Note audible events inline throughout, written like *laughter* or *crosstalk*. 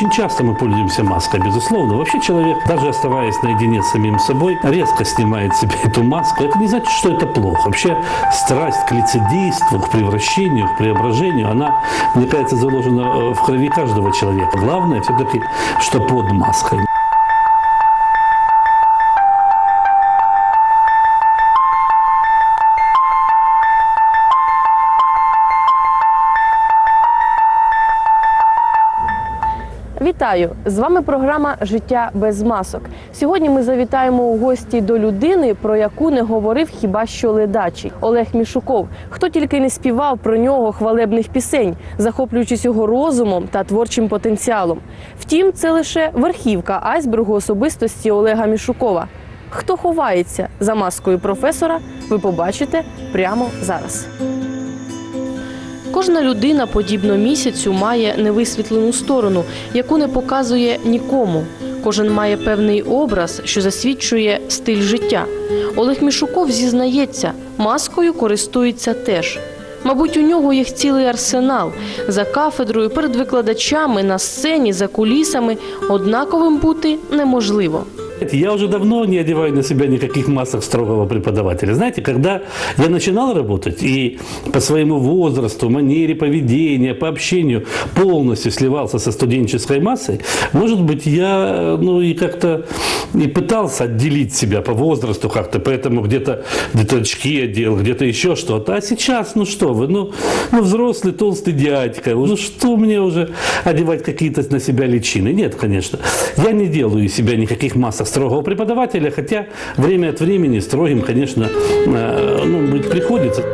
очень часто мы пользуемся маской, безусловно. Вообще человек, даже оставаясь наедине с самим собой, резко снимает себе *laughs* эту маску. Это не значит, что это плохо. Вообще страсть к лицедейству, к превращению, к преображению, она, мне кажется, заложена э, в крови каждого человека. Главное все-таки, что под маской. Вітаю! З вами програма Життя без масок. Сьогодні ми завітаємо у гості до людини, про яку не говорив хіба що ледачий Олег Мішуков. Хто тільки не співав про нього хвалебних пісень, захоплюючись його розумом та творчим потенціалом. Втім, це лише верхівка айсбергу особистості Олега Мішукова. Хто ховається за маскою професора, ви побачите прямо зараз. Кожна людина, подібно місяцю, має невисвітлену сторону, яку не показує нікому. Кожен має певний образ, що засвідчує стиль життя. Олег Мішуков зізнається, маскою користується теж. Мабуть, у нього їх цілий арсенал за кафедрою, перед викладачами, на сцені, за кулісами однаковим бути неможливо. Я уже давно не одеваю на себя никаких масок строгого преподавателя. Знаете, когда я начинал работать и по своему возрасту, манере поведения, по общению полностью сливался со студенческой массой, может быть, я ну, и как-то и пытался отделить себя по возрасту как-то, поэтому где-то где очки одел, где-то еще что-то. А сейчас, ну что вы, ну, ну взрослый толстый дядька, ну что мне уже одевать какие-то на себя личины? Нет, конечно. Я не делаю из себя никаких масок строгого преподавателя, хотя время от времени строгим, конечно, э, ну, быть приходится.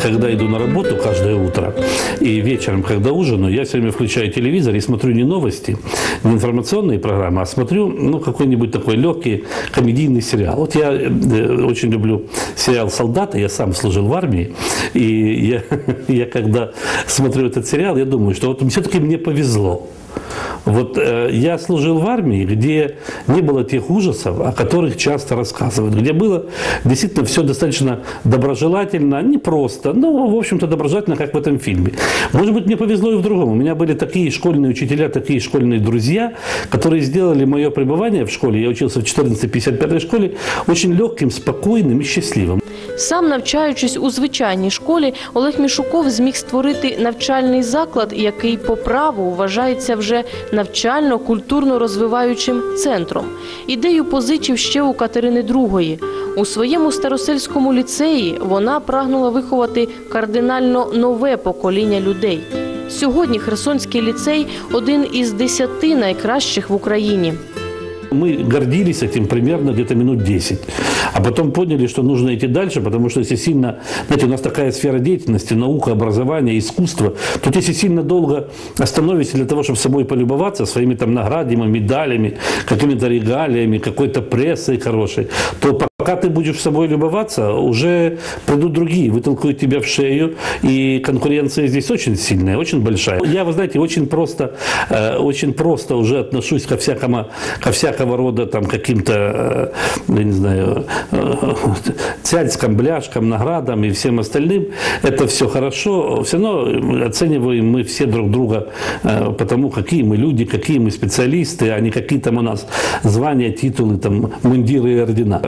когда иду на работу каждое утро и вечером, когда ужинаю, я все время включаю телевизор и смотрю не новости, не информационные программы, а смотрю ну, какой-нибудь такой легкий комедийный сериал. Вот я э, очень люблю сериал «Солдаты», я сам служил в армии, и я, *laughs* я когда смотрю этот сериал, я думаю, что вот все-таки мне повезло. Вот э, я служил в армии, где не было тех ужасов, о которых часто рассказывают, где было действительно все достаточно доброжелательно, не просто, но, в общем-то, доброжелательно, как в этом фильме. Может быть, мне повезло и в другом. У меня были такие школьные учителя, такие школьные друзья, которые сделали мое пребывание в школе, я учился в 1455 школе, очень легким, спокойным и счастливым. Сам навчаючись у звичайній школі, Олег Мішуков зміг створити навчальний заклад, який по праву вважається вже навчально-культурно розвиваючим центром. Ідею позичив ще у Катерини II. У своєму старосельському ліцеї вона прагнула виховати кардинально нове покоління людей. Сьогодні Херсонський ліцей один із десяти найкращих в Україні. Мы гордились этим примерно где-то минут 10. А потом поняли, что нужно идти дальше, потому что если сильно, знаете, у нас такая сфера деятельности, наука, образование, искусство, тут если сильно долго остановишься для того, чтобы собой полюбоваться, своими там наградами, медалями, какими-то регалиями, какой-то прессой хорошей, то пока ты будешь собой любоваться, уже придут другие, вытолкают тебя в шею, и конкуренция здесь очень сильная, очень большая. Я, вы знаете, очень просто, э, очень просто уже отношусь ко всякому, ко всякому рода там каким-то, э, я не знаю, э, цяльским, бляшкам, наградам и всем остальным. Это все хорошо, все равно оцениваем мы все друг друга потому, какие мы люди, какие мы специалисты, а не какие там у нас звания, титулы, там, мундиры и ордена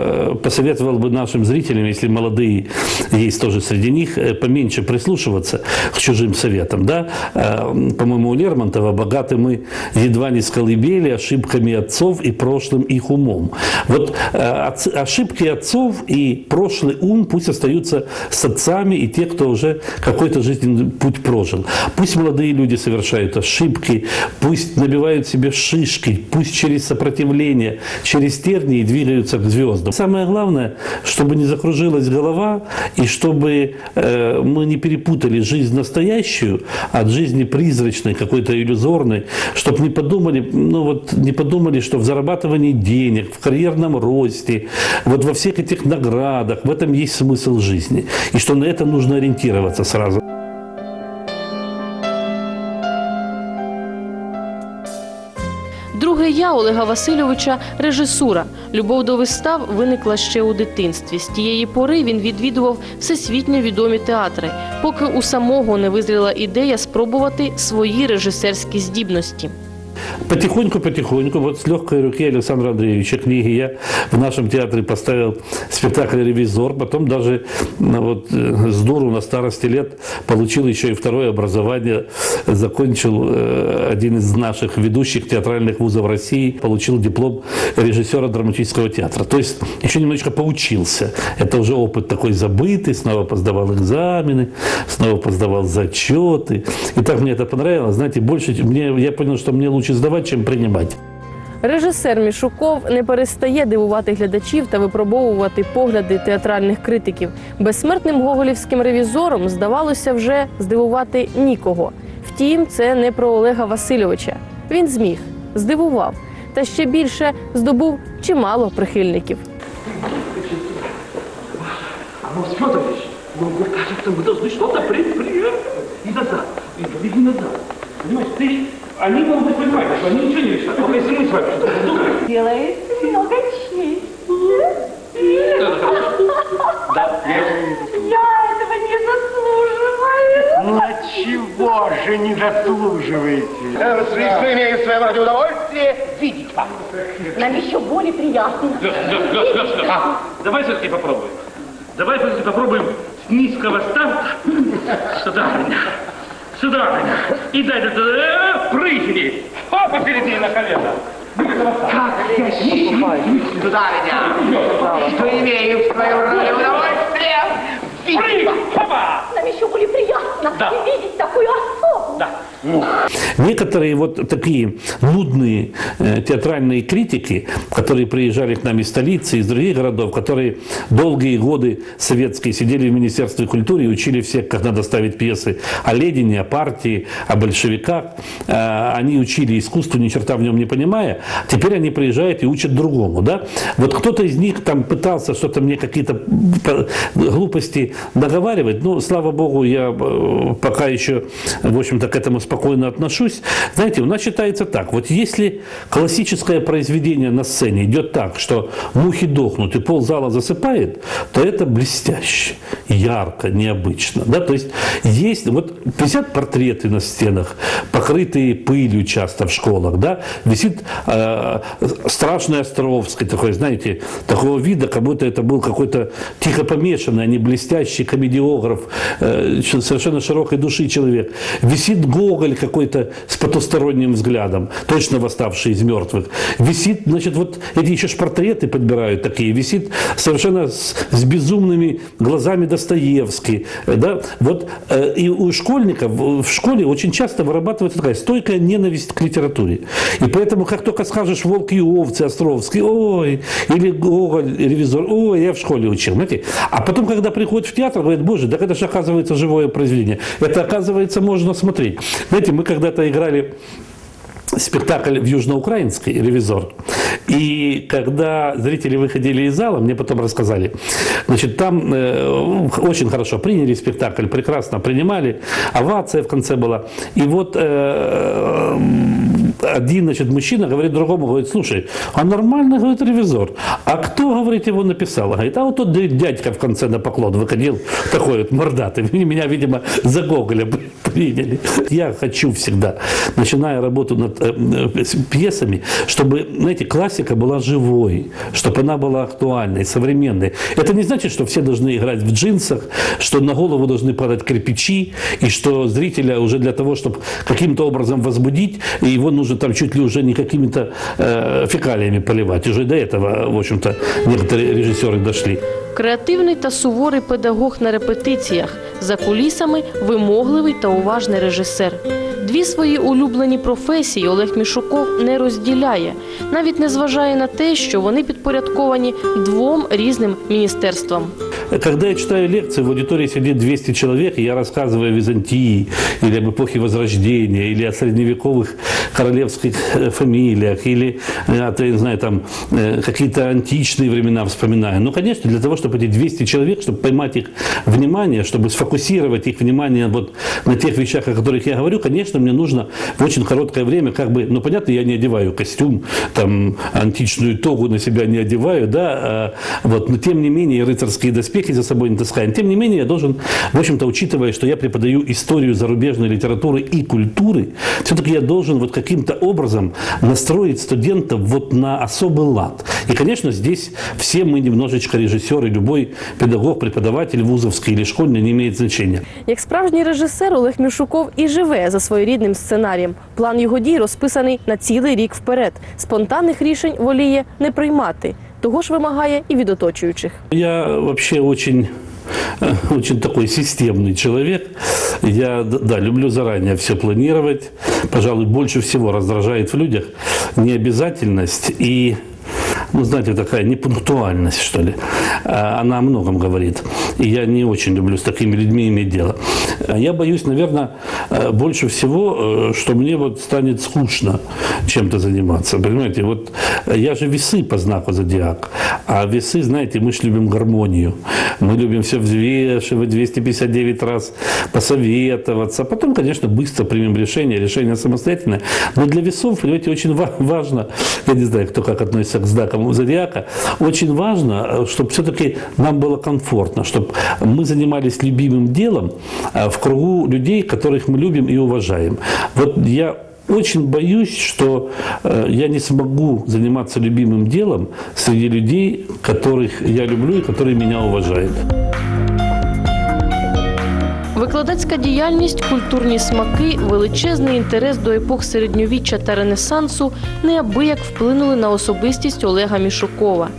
посоветовал бы нашим зрителям, если молодые есть тоже среди них, э, поменьше прислушиваться к чужим советам. Да? Э, по-моему, у Лермонтова «богаты мы едва не с колыбели ошибками отцов и прошлым их умом». Вот э, ошибки отцов и прошлый ум пусть остаются с отцами и те, кто уже какой-то жизненный путь прожил. Пусть молодые люди совершают ошибки, пусть набивают себе шишки, пусть через сопротивление, через тернии двигаются к звездам. Самое главное, чтобы не закружилась голова и чтобы э, мы не перепутали жизнь настоящую от жизни призрачной, какой-то иллюзорной, чтобы не подумали, ну вот не подумали, что в зарабатывании денег, в карьерном росте, вот во всех этих наградах, в этом есть смысл жизни. И что на это нужно ориентироваться сразу. Друге я Олега Васильовича режисура. Любов до вистав виникла ще у дитинстві. З тієї пори він відвідував всесвітньо відомі театри, поки у самого не визріла ідея спробувати свої режисерські здібності. Потихоньку-потихоньку, вот с легкой руки Александра Андреевича книги я в нашем театре поставил спектакль «Ревизор», потом даже ну, вот, э, с дуру на старости лет получил еще и второе образование, закончил э, один из наших ведущих театральных вузов России, получил диплом режиссера драматического театра. То есть еще немножечко поучился. Это уже опыт такой забытый, снова поздавал экзамены, снова поздавал зачеты. И так мне это понравилось. Знаете, больше мне, я понял, что мне лучше сдавать, чем принимать. Режисер Мішуков не перестає дивувати глядачів та випробовувати погляди театральних критиків. Безсмертним гоголівським ревізором здавалося вже здивувати нікого. Втім, це не про Олега Васильовича. Він зміг, здивував та ще більше здобув чимало прихильників. Ну, Федорович, ну, мне кажется, мы должны что-то предпринять. И назад, и побеги назад. Понимаешь, ты... Они могут понимать, что они ничего не решат. Только если мы с вами что-то придумаем. Делает много честь. Да, я Я этого не заслуживаю. Ну, а чего же не заслуживаете? Что имею свое ради удовольствие видеть вас. Нам еще более приятно. Леш, Леш, Леш, Леш, Леш. Давай все-таки попробуем. Давай все-таки попробуем с низкого старта. Сударыня, сударыня. И дай это, э, прыгни. Хопа впереди на колено. Как я счастлив, сударыня, что имею свое ради удовольствие видеть Прыг, хопа. Нам еще более приятно Да. видеть такую особу. Да. Некоторые вот такие нудные э, театральные критики, которые приезжали к нам из столицы, из других городов, которые долгие годы советские сидели в Министерстве культуры и учили всех, как надо ставить пьесы о Ленине, о партии, о большевиках. Э, Они учили искусству, ни черта в нем не понимая. Теперь они приезжают и учат другому. Да? Вот кто-то из них там пытался что-то мне какие-то п- глупости договаривать. Ну, слава богу, я э, пока еще, в общем-то, к этому спокойно отношусь. Знаете, у нас считается так. Вот если классическое произведение на сцене идет так, что мухи дохнут и ползала засыпает, то это блестяще, ярко, необычно. Да? То есть есть, вот висят портреты на стенах, покрытые пылью часто в школах, да? висит э, страшный Островский, такой, знаете, такого вида, как будто это был какой-то тихо помешанный, а не блестящий комедиограф, э, совершенно широкой души человек. Висит Гоголь какой-то с потусторонним взглядом, точно восставший из мертвых. Висит, значит, вот эти еще портреты подбирают такие, висит совершенно с, с безумными глазами Достоевский. Да? Вот, э, и у школьников в школе очень часто вырабатывается такая стойкая ненависть к литературе. И поэтому, как только скажешь «Волк и овцы» Островский, ой, или Гоголь, ревизор, ой, я в школе учил, знаете. А потом, когда приходит в театр, говорит, боже, так это же оказывается живое произведение. Это, оказывается, можно смотреть. Знаете, мы когда-то играли спектакль в Южноукраинской «Ревизор». И когда зрители выходили из зала, мне потом рассказали, значит, там э, очень хорошо приняли спектакль, прекрасно принимали, овация в конце была. И вот э, один, значит, мужчина говорит другому, говорит, слушай, а нормально, говорит, ревизор. А кто, говорит, его написал? Говорит, а вот тот дядька в конце на поклон выходил, такой вот мордатый. *laughs* Меня, видимо, за Гоголя *laughs* приняли. Я хочу всегда, начиная работу над пьесами, чтобы, знаете, классика была живой, чтобы она была актуальной, современной. Это не значит, что все должны играть в джинсах, что на голову должны падать кирпичи, и что зрителя уже для того, чтобы каким-то образом возбудить, его нужно там чуть ли уже не какими-то э, фекалиями поливать. Уже до этого, в общем-то, некоторые режиссеры дошли. Креативний та суворий педагог на репетиціях, за кулісами вимогливий та уважний режисер. Дві свої улюблені професії Олег Мішуков не розділяє, навіть не зважає на те, що вони підпорядковані двом різним міністерствам. когда я читаю лекции, в аудитории сидит 200 человек, и я рассказываю о Византии, или об эпохе Возрождения, или о средневековых королевских э, фамилиях, или, э, я не знаю, там, э, какие-то античные времена вспоминаю. Ну, конечно, для того, чтобы эти 200 человек, чтобы поймать их внимание, чтобы сфокусировать их внимание вот на тех вещах, о которых я говорю, конечно, мне нужно в очень короткое время, как бы, ну, понятно, я не одеваю костюм, там, античную тогу на себя не одеваю, да, а, вот, но тем не менее рыцарские доспехи за собой не таскаем. Тем не менее, я должен, в общем-то, учитывая, что я преподаю историю зарубежной литературы и культуры, все-таки я должен вот каким-то образом настроить студентов вот на особый лад. И, конечно, здесь все мы немножечко режиссеры, любой педагог, преподаватель вузовский или школьный не имеет значения. Як справжній режисер Олег Мішуков і живе за своєрідним сценарієм. План його дій розписаний на цілий рік вперед. Спонтанних рішень воліє не приймати. Того ж вимагає і від оточуючих. Я вообще очень э, очень такой системный человек. Я, д- да, люблю заранее все планировать. Пожалуй, больше всего раздражает в людях необязательность и ну, знаете, такая непунктуальность, что ли. А, Она о многом говорит. И я не очень люблю с такими людьми иметь дело. А Я боюсь, наверное, э, больше всего, э, что мне вот станет скучно чем-то заниматься. Понимаете, вот э, я же весы по знаку зодиак. А весы, знаете, мы же любим гармонию. Мы любим все взвешивать 259 раз, посоветоваться. Потом, конечно, быстро примем решение, решение самостоятельное. Но для весов, понимаете, очень ва- важно, я не знаю, кто как относится к знакам зодиака, очень важно, чтобы все-таки нам было комфортно, чтобы мы занимались любимым делом а, в кругу людей, которых мы любим и уважаем. Вот я очень боюсь, что э, я не смогу заниматься любимым делом среди людей, которых я люблю и которые меня уважают. Викладацька діяльність, культурні смаки, величезний інтерес до епох середньовіччя та Ренесансу неабияк вплинули на особистість Олега Мішукова.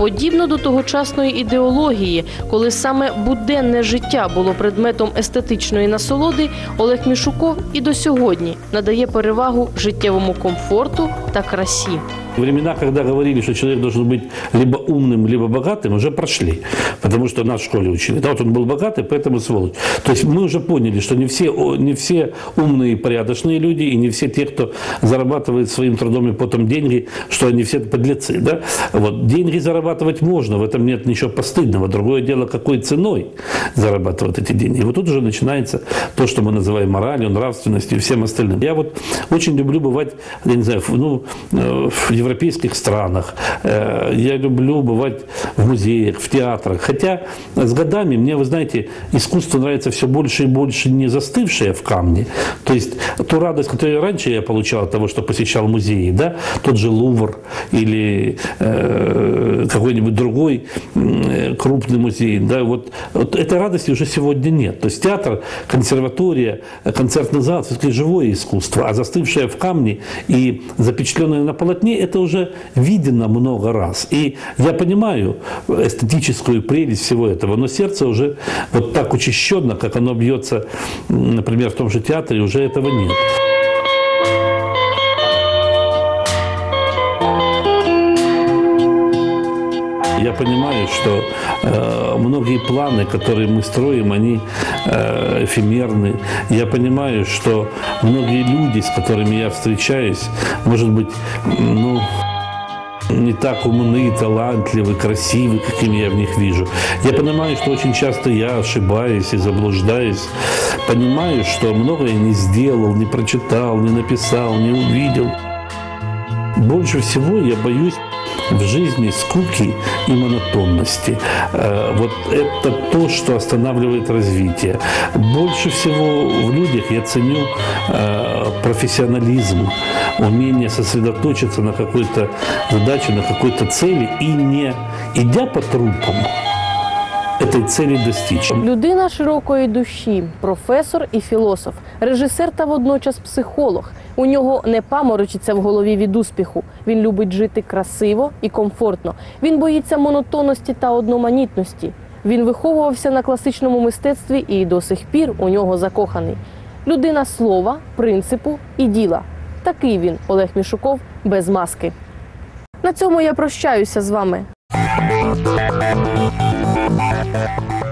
Подібно до тогочасної ідеології, коли саме буденне життя було предметом естетичної насолоди, Олег Мішуков і до сьогодні надає перевагу життєвому комфорту та красі. Времена, когда говорили, что человек должен быть либо умным, либо богатым, уже прошли. Потому что нас в школе учили. Да, вот он был богатый, поэтому сволочь. То есть мы уже поняли, что не все, не все умные и порядочные люди, и не все те, кто зарабатывает своим трудом и потом деньги, что они все подлецы. Да? Вот. Деньги зарабатывать можно, в этом нет ничего постыдного. Другое дело, какой ценой зарабатывают эти деньги. И вот тут уже начинается то, что мы называем моралью, нравственностью и всем остальным. Я вот очень люблю бывать, я не знаю, ну, э, в европейских странах. Э, Я люблю бывать в музеях, в театрах. Хотя с годами мне, вы знаете, искусство нравится все больше и больше не застывшее в камне. То есть ту радость, которую раньше я получал от того, что посещал музеи, да, тот же Лувр или э, какой-нибудь другой э, крупный музей, да, вот, вот этой радости уже сегодня нет. То есть театр, консерватория, концертный зал, все-таки живое искусство, а застывшее в камне и запечатленное на полотне, это уже видено много раз. И я понимаю эстетическую прелесть всего этого, но сердце уже вот так учащенно, как оно бьется, например, в том же театре, уже этого нет. Я понимаю, что э, многие планы, которые мы строим, они эфемерны. Я понимаю, что многие люди, с которыми я встречаюсь, может быть, ну, не так умны, талантливы, красивы, какими я в них вижу. Я понимаю, что очень часто я ошибаюсь и заблуждаюсь. Понимаю, что многое не сделал, не прочитал, не написал, не увидел. Больше всего я боюсь в жизни скуки и монотонности. Э, Вот это то, что останавливает развитие. Больше всего в людях я ценю э, профессионализм, умение сосредоточиться на какой-то задаче, на какой-то цели и не идя по трупам, этой цели достичь. Людина широкої душі, професор і філософ, режисер та водночас психолог. У нього не паморочиться в голові від успіху. Він любить жити красиво і комфортно. Він боїться монотонності та одноманітності. Він виховувався на класичному мистецтві і до сих пір у нього закоханий. Людина слова, принципу і діла. Такий він, Олег Мішуков, без маски. На цьому я прощаюся з вами. Ha ha.